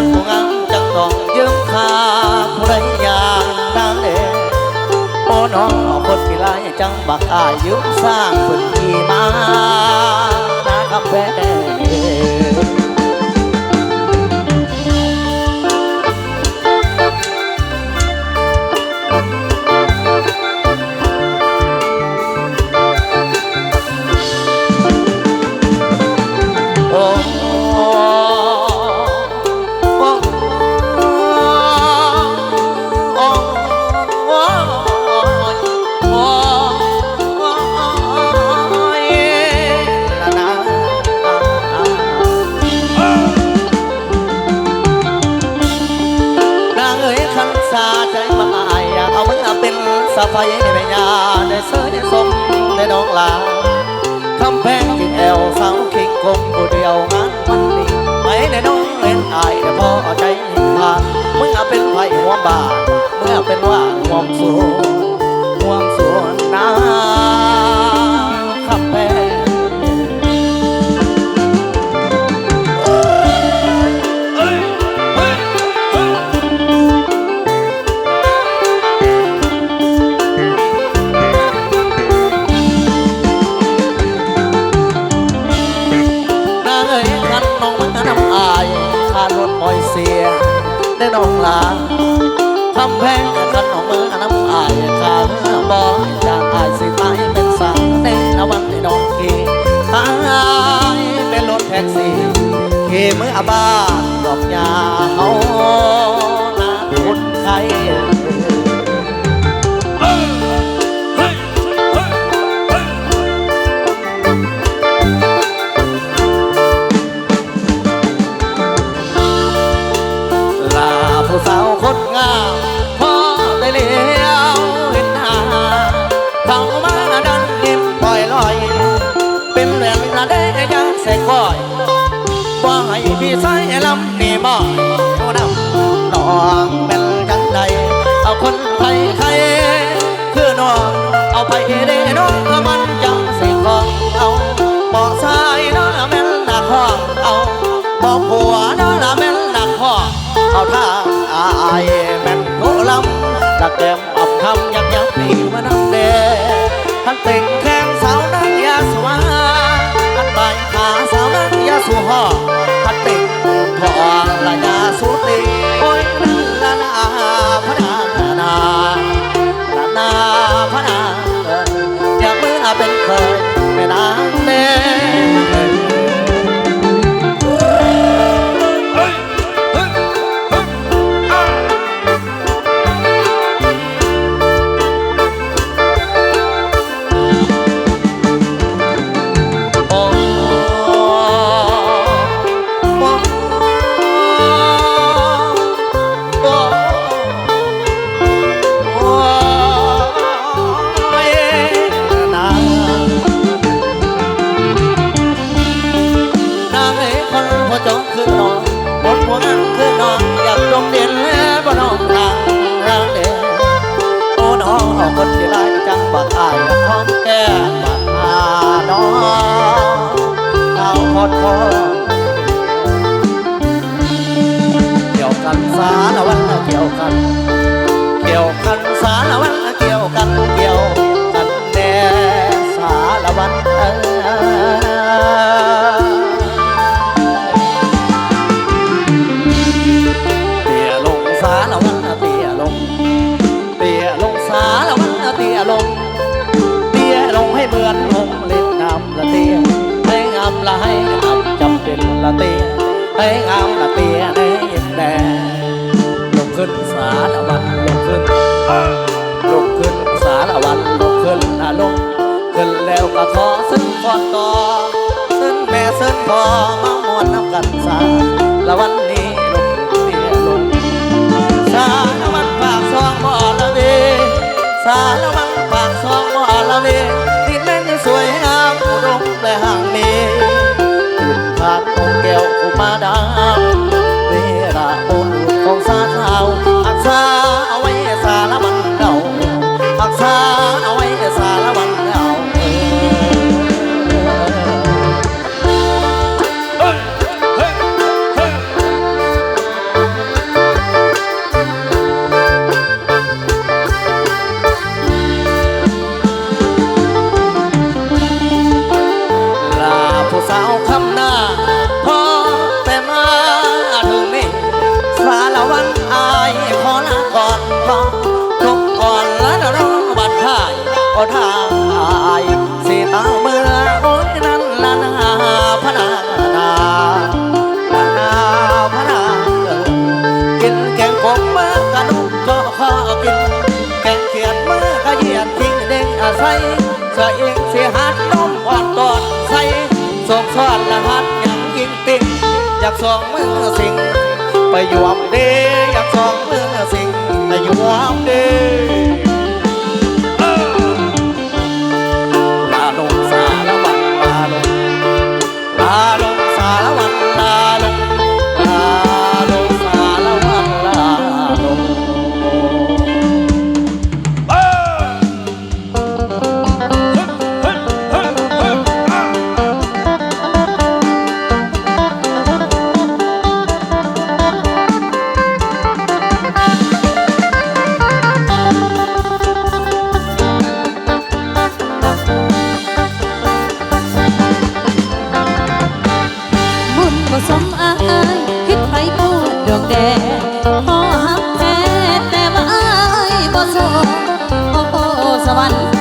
คนผู้งางจังต้องยืมคาผู้ไรยางนางเอ๋โอ้น้องคนกีฬาจังบักอายุสร้างพื้นที่มานาคำเพง สาพายในแม่ยาในเสื้อได้สมในน้องลาคำแพงกินแอลสาวคิงคงบุญเดียวงานมันนี้ไม่ในน้องเล่นไอายแต่พอใจผ่านเมื่อเป็นไผ่หัวบาเมื่อเป็นว่าความสูงควาสูง เมื่อบา 蓝 พอมามวนน้ำกันสาละวันนี้ลมเมียลมสาละวันปากซองบ่อละเวสาละ ทายสีตาเมื่อโอ้ยนั้นละนาพนานาละนาพนากินแกงผมเมื่อกระดุกก็ขอกิน แกงเขียดเมื่อกเยียดทิ้งเด้งอาศัยเสื้เองเสียหัดน้มอ่อนตอดใส่สมซ้อนละหัดยังกินติ่งอยากสองมือสิงไปยวมเดอยากสองมือสิงไปยวมเด one.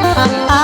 man, ha, ha.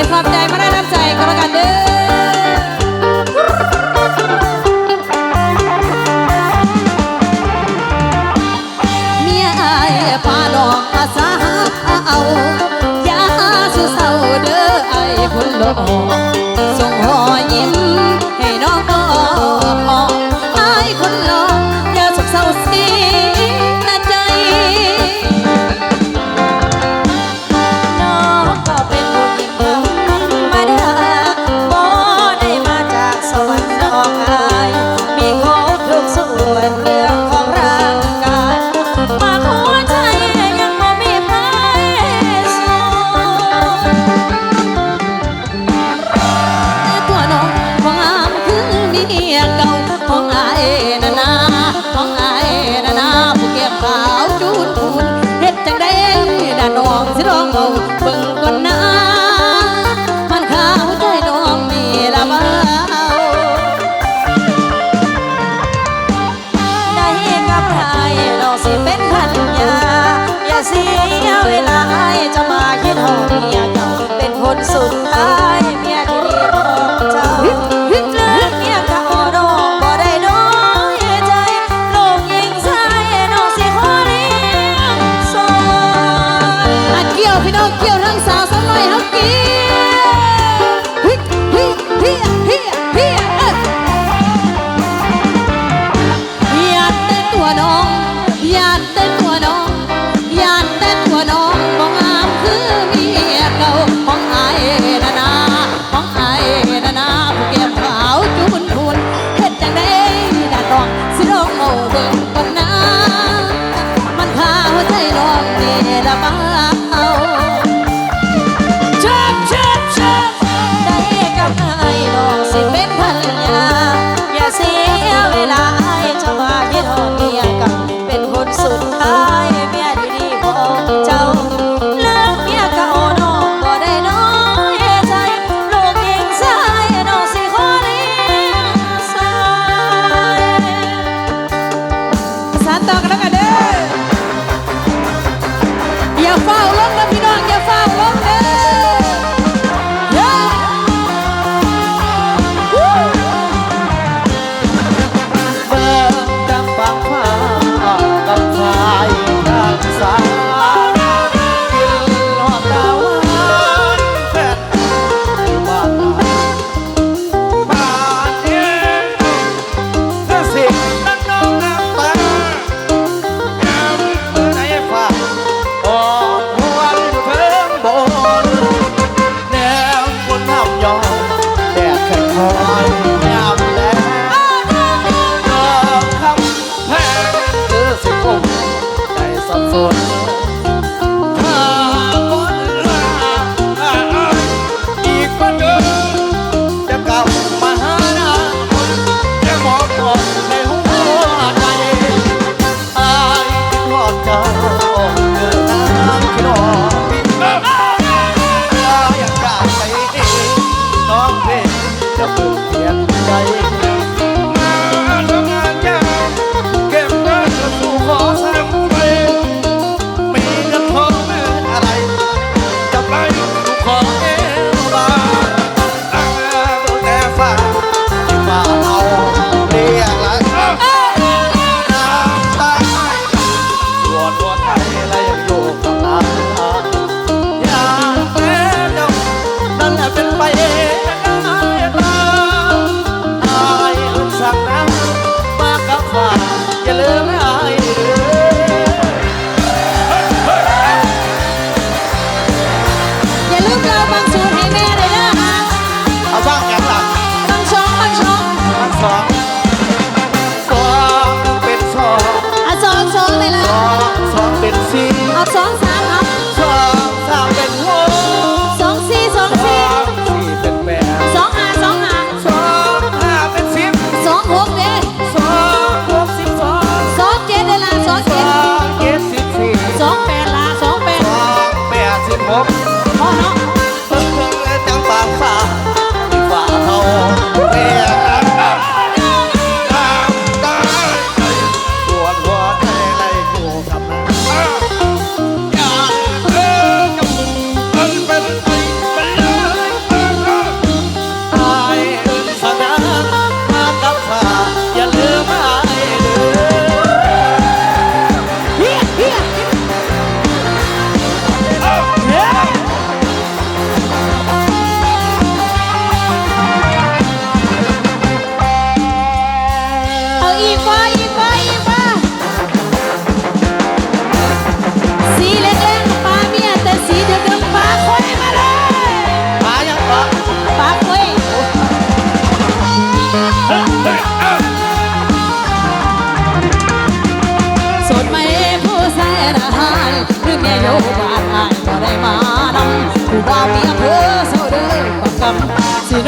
ดีความใจมาได้น้ำใจก็แล้วกันเด้อเมียอายพาน้องอาสาเอาอย่าสู้เศรเด้อไอ้คนลบสงหอยิ้ม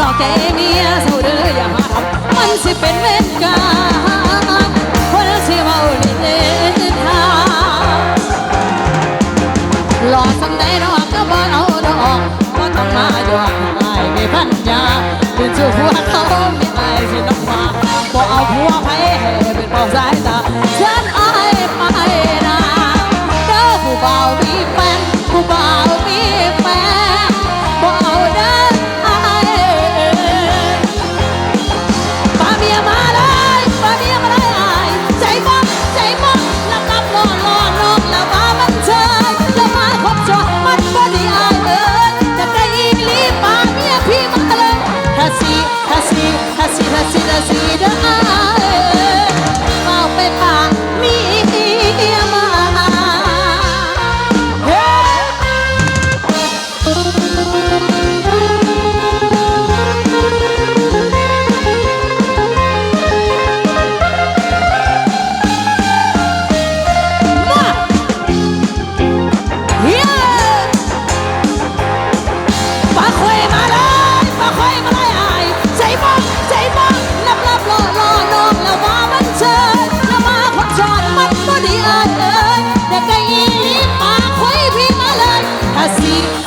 ดอกแกเมียเศร้าเด้อย่ามามันสิเป็นเวรกรรมคนสิเมานี่เล่นทางหลอดสัง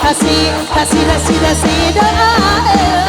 así, así, así, así, así,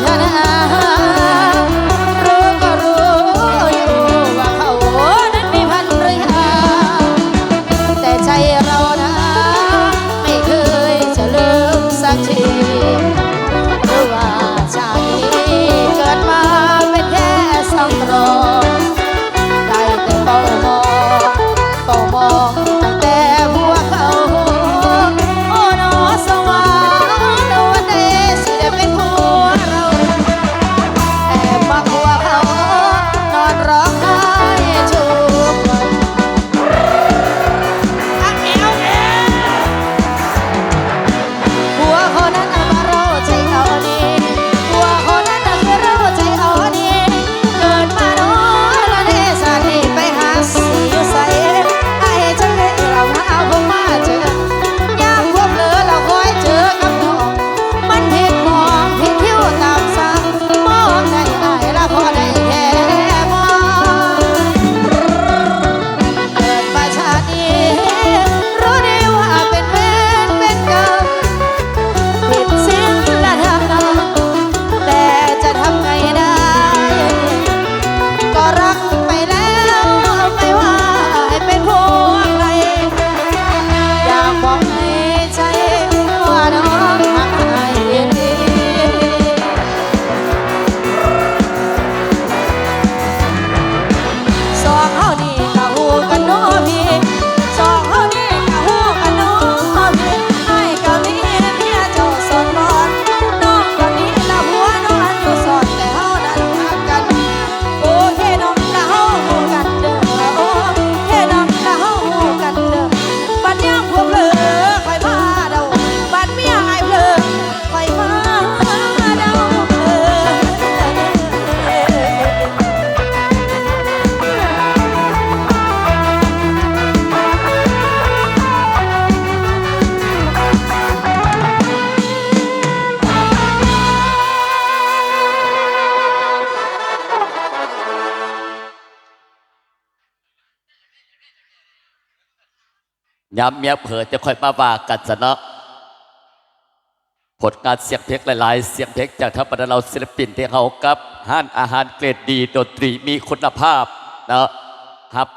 Yeah. ย้ำเมียเผยจะค่อยมาว่ากันสนะผลงานเสียงเพลงหลาย ๆ เสียงเพลงจากทัพบรรดาาศิลปินที่เขากับห้านอาหารเกรดดีดนตรีมีคุณภาพนะครับ